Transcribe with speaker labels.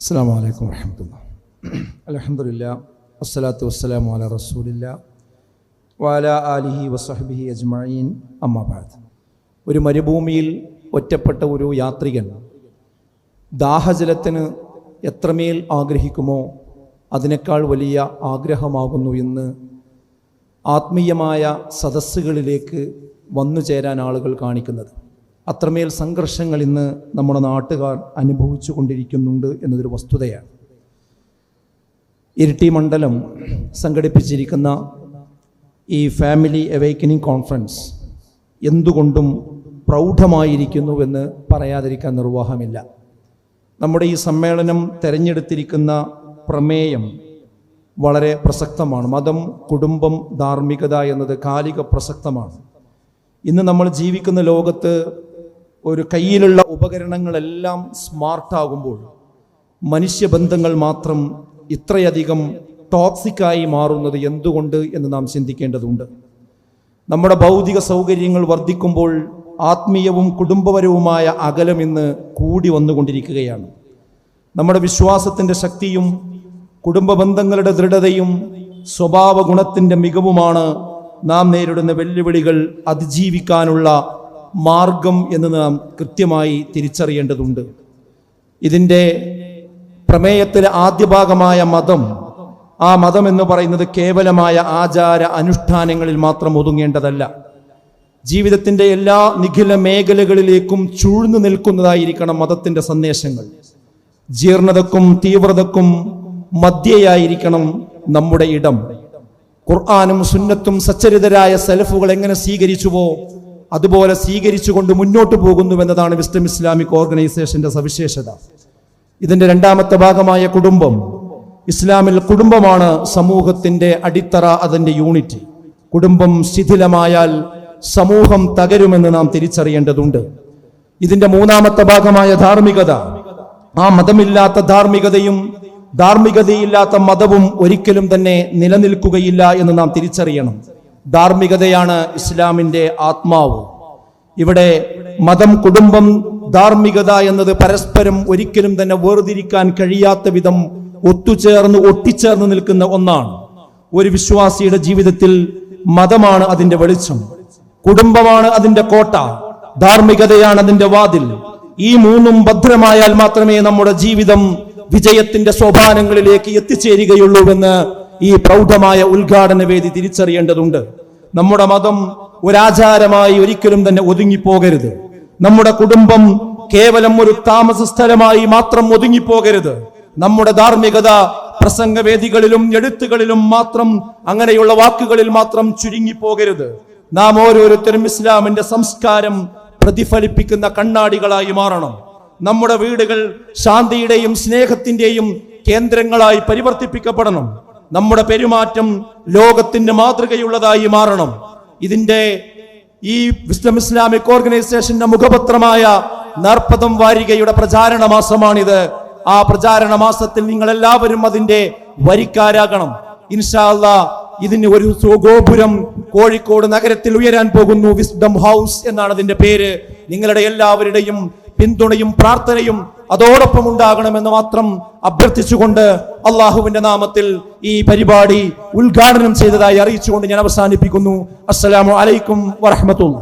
Speaker 1: അസ്സാം വലൈക്കും വരഹമുല്ല അലഹമില്ല വസ്സലാത്തു വസ്സലാമു അല റസൂലില്ല വാല ആലിഹി വസഹബിഹി അജ്മീൻ അമ്മാബാദ് ഒരു മരുഭൂമിയിൽ ഒറ്റപ്പെട്ട ഒരു യാത്രികൻ ദാഹജലത്തിന് എത്രമേൽ ആഗ്രഹിക്കുമോ അതിനേക്കാൾ വലിയ ആഗ്രഹമാകുന്നു എന്ന് ആത്മീയമായ സദസ്സുകളിലേക്ക് വന്നു ചേരാൻ ആളുകൾ കാണിക്കുന്നത്. അത്രമേൽ സംഘർഷങ്ങൾ ഇന്ന് നമ്മുടെ നാട്ടുകാർ അനുഭവിച്ചു കൊണ്ടിരിക്കുന്നുണ്ട് എന്നതൊരു വസ്തുതയാണ്. ഇരിട്ടി മണ്ഡലം സംഘടിപ്പിച്ചിരിക്കുന്ന ഈ ഫാമിലി അവേക്കനിങ് കോൺഫറൻസ് എന്തുകൊണ്ടും പ്രൗഢമായിരിക്കുന്നുവെന്ന് പറയാതിരിക്കാൻ നിർവാഹമില്ല. നമ്മുടെ ഈ സമ്മേളനം തെരഞ്ഞെടുത്തിരിക്കുന്ന പ്രമേയം വളരെ പ്രസക്തമാണ്. മതം കുടുംബം ധാർമ്മികത എന്നത് കാലിക പ്രസക്തമാണ്. ഇന്ന് നമ്മൾ ജീവിക്കുന്ന ലോകത്ത് ഒരു കയ്യിലുള്ള ഉപകരണങ്ങളെല്ലാം സ്മാർട്ടാകുമ്പോൾ മനുഷ്യബന്ധങ്ങൾ മാത്രം ഇത്രയധികം ടോക്സിക്കായി മാറുന്നത് എന്തുകൊണ്ട് എന്ന് നാം ചിന്തിക്കേണ്ടതുണ്ട്. നമ്മുടെ ഭൗതിക സൗകര്യങ്ങൾ വർദ്ധിക്കുമ്പോൾ ആത്മീയവും കുടുംബപരവുമായ അകലം ഇന്ന് കൂടി വന്നുകൊണ്ടിരിക്കുകയാണ്. നമ്മുടെ വിശ്വാസത്തിന്റെ ശക്തിയും കുടുംബ ബന്ധങ്ങളുടെ ദൃഢതയും സ്വഭാവ ഗുണത്തിന്റെ മികവുമാണ് നാം നേരിടുന്ന വെല്ലുവിളികൾ അതിജീവിക്കാനുള്ള മാർഗം എന്ന് നാം കൃത്യമായി തിരിച്ചറിയേണ്ടതുണ്ട്. ഇതിന്റെ പ്രമേയത്തിലെ ആദ്യ ഭാഗമായ മതം ആ മതം എന്ന് പറയുന്നത് കേവലമായ ആചാര അനുഷ്ഠാനങ്ങളിൽ മാത്രം ഒതുങ്ങേണ്ടതല്ല. ജീവിതത്തിന്റെ എല്ലാ നിഖില മേഖലകളിലേക്കും ചൂഴ്ന്നു നിൽക്കുന്നതായിരിക്കണം മതത്തിന്റെ സന്ദേശങ്ങൾ. ജീർണതക്കും തീവ്രതക്കും മധ്യയായിരിക്കണം നമ്മുടെ ഇടം. ഖുർആാനും സുന്നത്തും സച്ചരിതരായ സെലഫുകൾ എങ്ങനെ സ്വീകരിച്ചുവോ അതുപോലെ സ്വീകരിച്ചുകൊണ്ട് മുന്നോട്ട് പോകുന്നുവെന്നതാണ് വിസ്ഡം ഇസ്ലാമിക് ഓർഗനൈസേഷന്റെ സവിശേഷത. ഇതിന്റെ രണ്ടാമത്തെ ഭാഗമായ കുടുംബം ഇസ്ലാമിൽ കുടുംബമാണ് സമൂഹത്തിന്റെ അടിത്തറ അതിന്റെ യൂണിറ്റ്. കുടുംബം ശിഥിലമായാൽ സമൂഹം തകരുമെന്ന് നാം തിരിച്ചറിയേണ്ടതുണ്ട്. ഇതിന്റെ മൂന്നാമത്തെ ഭാഗമായ ധാർമ്മികത ആ മതമില്ലാത്ത ധാർമ്മികതയും ധാർമ്മികതയില്ലാത്ത മതവും ഒരിക്കലും തന്നെ നിലനിൽക്കുകയില്ല എന്ന് നാം തിരിച്ചറിയണം. ധാർമ്മികതയാണ് ഇസ്ലാമിന്റെ ആത്മാവ്. ഇവിടെ മതം കുടുംബം ധാർമ്മികത എന്നത് പരസ്പരം ഒരിക്കലും തന്നെ വേർതിരിക്കാൻ കഴിയാത്ത വിധം ഒത്തുചേർന്ന് ഒട്ടിച്ചേർന്ന് നിൽക്കുന്ന ഒന്നാണ്. ഒരു വിശ്വാസിയുടെ ജീവിതത്തിൽ മതമാണ് അതിന്റെ വെളിച്ചം. കുടുംബമാണ് അതിന്റെ കോട്ട. ധാർമ്മികതയാണ് അതിന്റെ വാതിൽ. ഈ മൂന്നും ഭദ്രമായാൽ മാത്രമേ നമ്മുടെ ജീവിതം വിജയത്തിന്റെ സോപാനങ്ങളിലേക്ക് എത്തിച്ചേരുകയുള്ളൂവെന്ന് ഈ പ്രൗഢമായ ഉദ്ഘാടന വേദി തിരിച്ചറിയേണ്ടതുണ്ട്. നമ്മുടെ മതം ഒരാചാരമായി ഒരിക്കലും തന്നെ ഒതുങ്ങിപ്പോകരുത്. നമ്മുടെ കുടുംബം കേവലം ഒരു താമസ സ്ഥലമായി മാത്രം ഒതുങ്ങിപ്പോകരുത്. നമ്മുടെ ധാർമ്മികത പ്രസംഗവേദികളിലും എഴുത്തുകളിലും മാത്രം അങ്ങനെയുള്ള വാക്കുകളിൽ മാത്രം ചുരുങ്ങിപ്പോകരുത്. നാം ഓരോരുത്തരും ഇസ്ലാമിന്റെ സംസ്കാരം പ്രതിഫലിപ്പിക്കുന്ന കണ്ണാടികളായി മാറണം. നമ്മുടെ വീടുകൾ ശാന്തിയുടെയും സ്നേഹത്തിന്റെയും കേന്ദ്രങ്ങളായി പരിവർത്തിപ്പിക്കപ്പെടണം. നമ്മുടെ പെരുമാറ്റം ലോകത്തിന്റെ മാതൃകയുള്ളതായി മാറണം. ഇതിന്റെ ഈ വിസ്ലം ഇസ്ലാമിക് ഓർഗനൈസേഷന്റെ മുഖപത്രമായ നർപ്പതം വാരികയുടെ പ്രചാരണ മാസമാണിത്. ആ പ്രചാരണ മാസത്തിൽ നിങ്ങൾ എല്ലാവരും അതിന്റെ വരിക്കാരാകണം. ഇൻഷാല്ല ഇതിന് ഒരു ഗോപുരം കോഴിക്കോട് നഗരത്തിൽ ഉയരാൻ പോകുന്നു വിസ്ഡം ഹൗസ് എന്നാണ് അതിന്റെ പേര്. നിങ്ങളുടെ എല്ലാവരുടെയും പിന്തുണയും പ്രാർത്ഥനയും അതോടൊപ്പം ഉണ്ടാകണമെന്ന് മാത്രം അഭ്യർത്ഥിച്ചുകൊണ്ട് അള്ളാഹുവിന്റെ നാമത്തിൽ ഈ പരിപാടി ഉദ്ഘാടനം ചെയ്തതായി അറിയിച്ചുകൊണ്ട് ഞാൻ അവസാനിപ്പിക്കുന്നു. അസ്സലാമു അലൈക്കും വറഹമത്തുള്ള